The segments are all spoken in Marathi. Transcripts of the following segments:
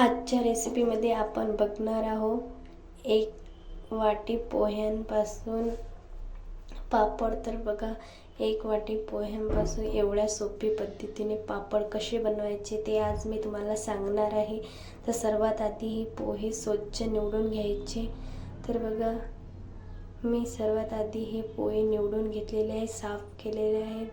आजच्या रेसिपीमध्ये आपण बघणार आहोत. एक वाटी पोह्यांपासून पापड तर बघा एक वाटी पोह्यांपासून एवढ्या सोपी पद्धतीने पापड कसे बनवायचे ते आज मी तुम्हाला सांगणार आहे. तर सर्वात आधी ही पोहे स्वच्छ निवडून घ्यायचे. तर बघा मी सर्वात आधी हे पोहे निवडून घेतलेले आहे साफ केलेले आहेत.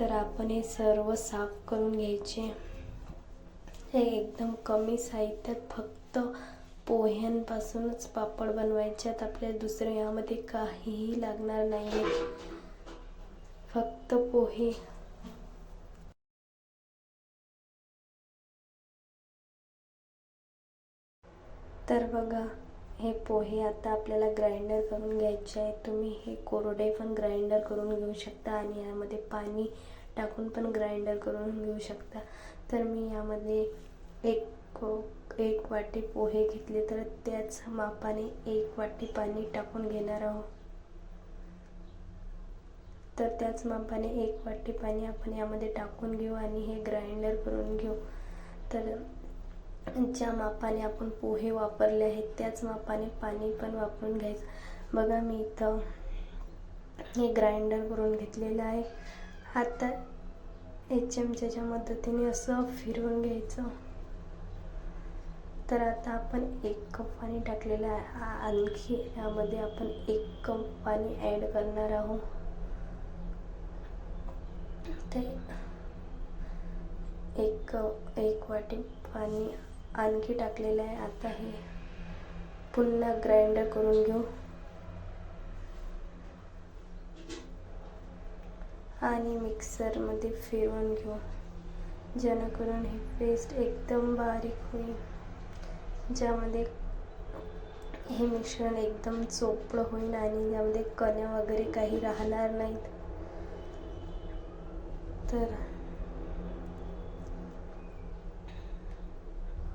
तर आपण हे सर्व साफ करून घ्यायचे. हे एकदम कमी साहित्यात फक्त पोह्यांपासूनच पापड बनवायच्यात आपल्याला दुसरं यामध्ये काहीही लागणार नाही फक्त पोहे. तर बघा हे पोहे आता आपल्याला ग्राइंडर करून घ्यायचे आहे. तुम्ही हे कोरडे पण ग्राइंडर करून घेऊ शकता आणि यामध्ये पाणी टाकून पण ग्राइंडर करून घेऊ शकता. तर मी यामध्ये एक एक वाटी पोहे घेतले तर त्याच मापाने एक वाटी पाणी टाकून घेणार आहोत. तर त्याच मापाने एक वाटी पाणी आपण यामध्ये टाकून घेऊ आणि हे ग्राइंडर करून घेऊ. तर ज्या मापाने आपण पोहे वापरले आहेत त्याच मापाने पाणी पण वापरून घ्यायचं. बघा मी इथं हे ग्राइंडर करून घेतलेलं आहे. आता एक चमच्याच्या मदतीने असं फिरवून घ्यायचं. तर आता आपण एक कप पाणी टाकलेलं आहे. आणखी यामध्ये आपण एक कप पाणी ॲड करणार आहोत. ते एक एक वाटी पाणी आणखी टाकलेलं आहे. आता हे पुन्हा ग्राइंडर करून घेऊ. आणि मिक्सरमध्ये फिरवून घेऊ. जेणेकरून हे पेस्ट एकदम बारीक होईल. ज्यामध्ये हे मिश्रण एकदम चोपडं होईल आणि यामध्ये कण्या वगैरे काही राहणार नाहीत. तर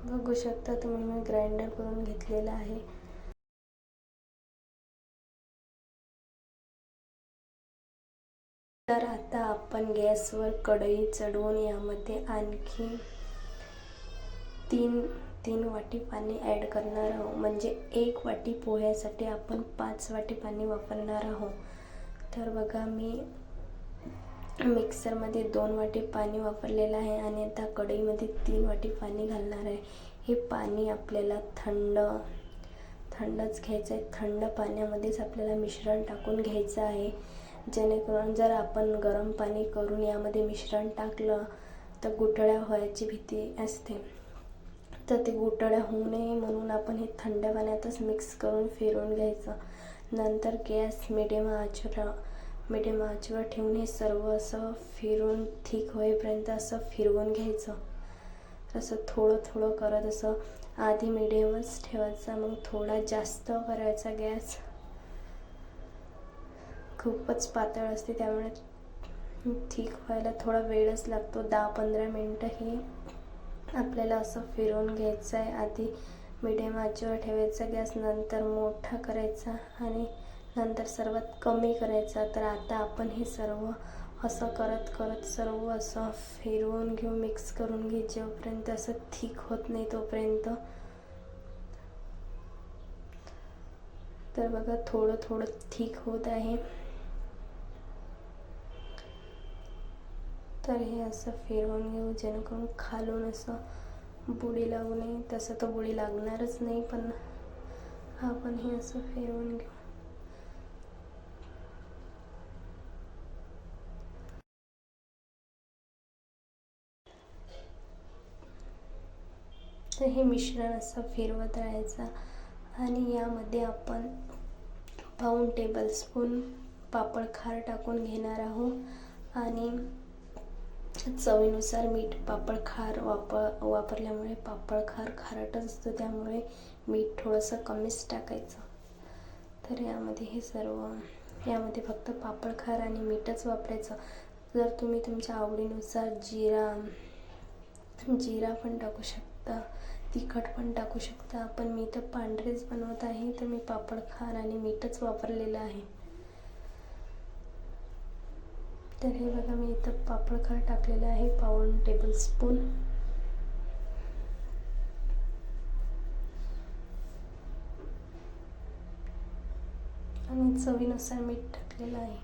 बघू शकता तुम्ही मी ग्राइंडर करून घेतलेलं आहे. आपण गॅसवर कढई चढवून यामध्ये आणखी तीन तीन वाटी पाणी ॲड करणार आहोत. म्हणजे एक वाटी पोह्यासाठी आपण पाच वाटी पाणी वापरणार आहोत. तर बघा मी मिक्सरमध्ये दोन वाटी पाणी वापरलेलं आहे आणि आता कढईमध्ये तीन वाटी पाणी घालणार आहे. हे पाणी आपल्याला थंड थंडच घ्यायचं आहे. थंड पाण्यामध्येच आपल्याला मिश्रण टाकून घ्यायचं आहे. जेणेकरून जर आपण गरम पाणी करून यामध्ये मिश्रण टाकलं तर गुठळ्या व्हायची भीती असते. तर ते गुठळ्या होऊ नये म्हणून आपण हे थंड पाण्यातच मिक्स करून फिरवून घ्यायचं. नंतर गॅस मिडियम आचवर मिडियम आचवर ठेवून हे सर्व असं फिरून ठीक होईपर्यंत असं फिरवून घ्यायचं. असं थोडं थोडं करत असं आधी मिडियमच ठेवायचा मग थोडा जास्त करायचा गॅस. खूपच पातळ असते त्यामुळे ठीक व्हायला थोडा वेळच लागतो. दहा पंधरा मिनटं ही आपल्याला असं फिरवून घ्यायचं आहे आधी मिडियम आचीवर ठेवायचा गॅस नंतर मोठा करायचा आणि नंतर सर्वात कमी करायचा. तर आता आपण हे सर्व असं करत करत सर्व असं फिरवून घेऊ मिक्स करून घे. जोपर्यंत असं ठीक होत नाही तोपर्यंत. तर बघा थोडं थोडं ठीक होत आहे. तर हे असं फिरवून घेऊ जेणेकरून खालून असं बुडी लागू नये. तसं तर बुडी लागणारच नाही पण आपण हे असं फिरवून घेऊ. तर हे मिश्रण असं फिरवत राहायचं आणि यामध्ये आपण पाऊण टेबलस्पून पापड खार टाकून घेणार आहोत आणि चवीनुसार मीठ पापड खार वापर वापरल्यामुळे पापड खार खारटच असतो. त्यामुळे मीठ थोडंसं कमीच टाकायचं. तर यामध्ये हे सर्व यामध्ये फक्त पापड खार आणि मीठच वापरायचं. जर तुम्ही तुमच्या आवडीनुसार जिरा जिरा पण टाकू शकता तिखट पण टाकू शकता. पण मी तर पांढरेच बनवत आहे तर मी पापड खार आणि मीठच वापरलेलं आहे. तर हे बघा मी इथं पापड पापडखार टाकलेलं आहे. पावन टेबल स्पून आणि चवीनुसार मीठ टाकलेलं आहे.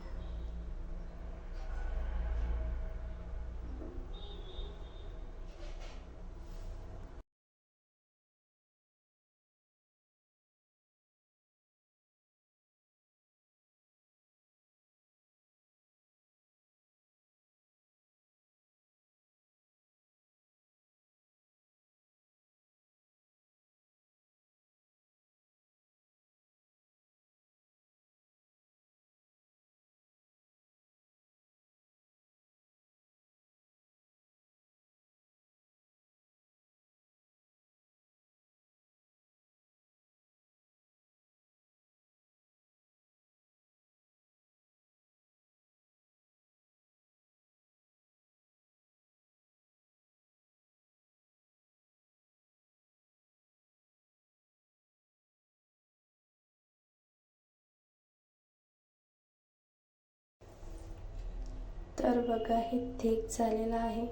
तर बघा हे थिक झालेलं आहे.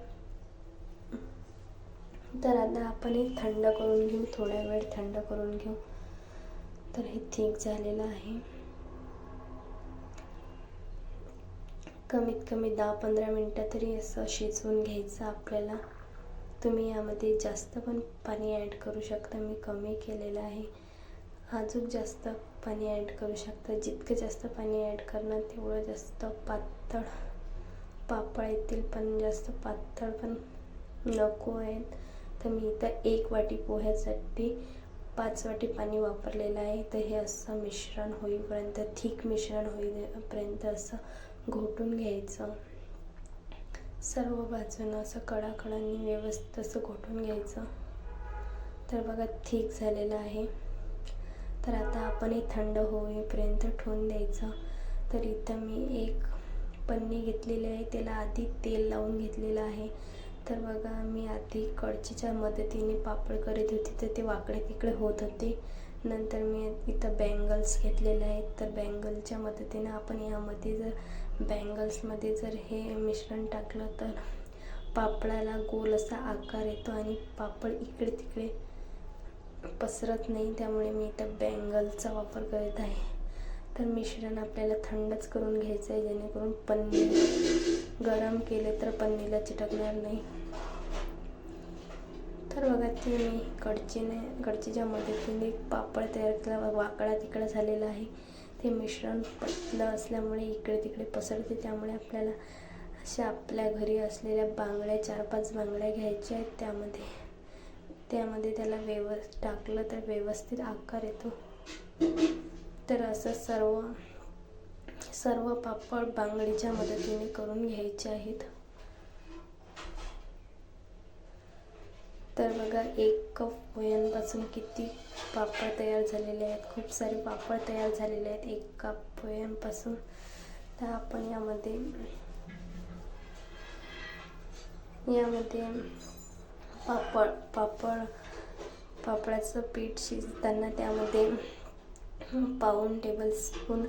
तर आता आपण हे थंड करून घेऊ थोड्या वेळ थंड करून घेऊ. तर हे थिक झालेलं आहे. कमीत कमी दहा पंधरा मिनटं तरी असं शिजवून घ्यायचं आपल्याला. तुम्ही यामध्ये जास्त पण पाणी ॲड करू शकता. मी कमी केलेलं आहे. अजून जास्त पाणी ॲड करू शकता. जितकं जास्त पाणी ॲड करणार तेवढं जास्त पातळ पापड येतील पण जास्त पातळ पण नको आहेत. तर मी इथं एक वाटी पोह्यासाठी पाच वाटी पाणी वापरलेलं आहे. तर हे असं मिश्रण होईपर्यंत थिक मिश्रण होईपर्यंत असं घोटून घ्यायचं. सर्व बाजूनं असं कडाकडांनी व्यवस्थित असं घोटून घ्यायचं. तर बघा थिक झालेलं आहे. तर आता आपण हे थंड होईपर्यंत ठेवून द्यायचं. तर इथं मी एक पन्नी घेतलेली आहे. त्याला आधी तेल लावून घेतलेलं आहे. तर बघा मी आधी कळचीच्या मदतीने पापड करत होते. तर ते वाकडे तिकडे होत होते. नंतर मी इथं बँगल्स घेतलेले आहेत. तर बँगलच्या मदतीने आपण यामध्ये जर बँगल्समध्ये जर हे मिश्रण टाकलं तर पापडाला गोल असा आकार येतो आणि पापड इकडे तिकडे पसरत नाही. त्यामुळे मी इथं बँगलचा वापर करत आहे. तर मिश्रण आपल्याला थंडच करून घ्यायचं आहे जेणेकरून पन्नी गरम केले तर पन्नीला चिटकणार नाही. तर बघा ते मी कडचीने कडचीच्या मदतीने पापड तयार केला. वाकडा तिकडा झालेला आहे. ते मिश्रण पतलं असल्यामुळे इकडे तिकडे पसरते. त्यामुळे आपल्याला अशा आपल्या घरी असलेल्या बांगड्या चार पाच बांगड्या घ्यायच्या आहेत त्यामध्ये. त्यामध्ये त्याला व्यवस् टाकलं तर व्यवस्थित आकार येतो. तर असं सर्व सर्व पापड बांगडीच्या मदतीने करून घ्यायचे आहेत. तर बघा एक कप पोह्यांपासून किती पापड तयार झालेले आहेत. खूप सारे पापड तयार झालेले आहेत एक कप पोह्यांपासून. तर आपण यामध्ये यामध्ये पापड पापड पापडाचं पीठ शिजताना त्यामध्ये पाऊन टेबलस्पून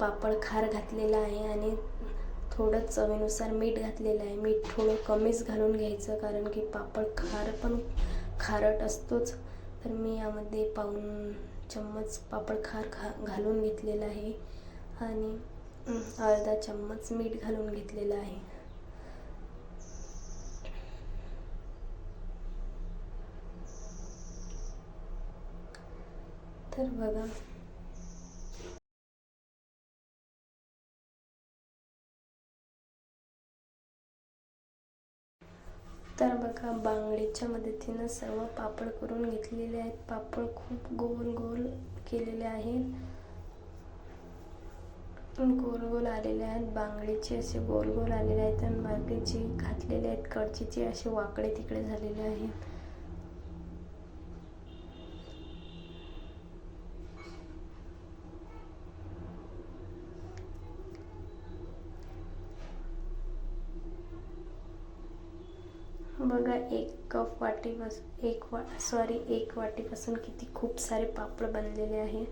पापड खार घातलेला आहे आणि थोडं चवीनुसार मीठ घातलेलं आहे. मीठ थोडं कमीच घालून घ्यायचं कारण की पापड खार पण खारट असतोच. तर मी यामध्ये पाऊन चम्मच पापड खार खा घालून घेतलेलं आहे आणि अर्धा चम्मच मीठ घालून घेतलेलं आहे. तर बघा. तर बघा बांगडीच्या मदतीनं सर्व पापड करून घेतलेले आहेत. पापड खूप गोल गोल केलेले आहेत. गोल गोल आलेले आहेत. बांगडीचे असे गोल गोल आलेले आहेत आणि बाकीचे घातलेले आहेत. कडचीचे असे वाकडे तिकडे झालेले आहेत. बघा एक कप वाटीपासून एक वा सॉरी एक वाटीपासून किती खूप सारे पापड बनलेले आहे.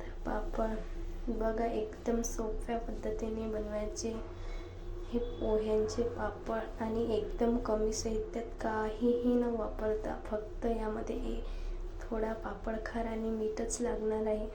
तर पापड बघा एकदम सोप्या पद्धतीने बनवायचे. हे पोह्यांचे पापड आणि एकदम कमी साहित्यात काहीही न वापरता फक्त यामध्ये थोडा पापड खार आणि मीठच लागणार आहे.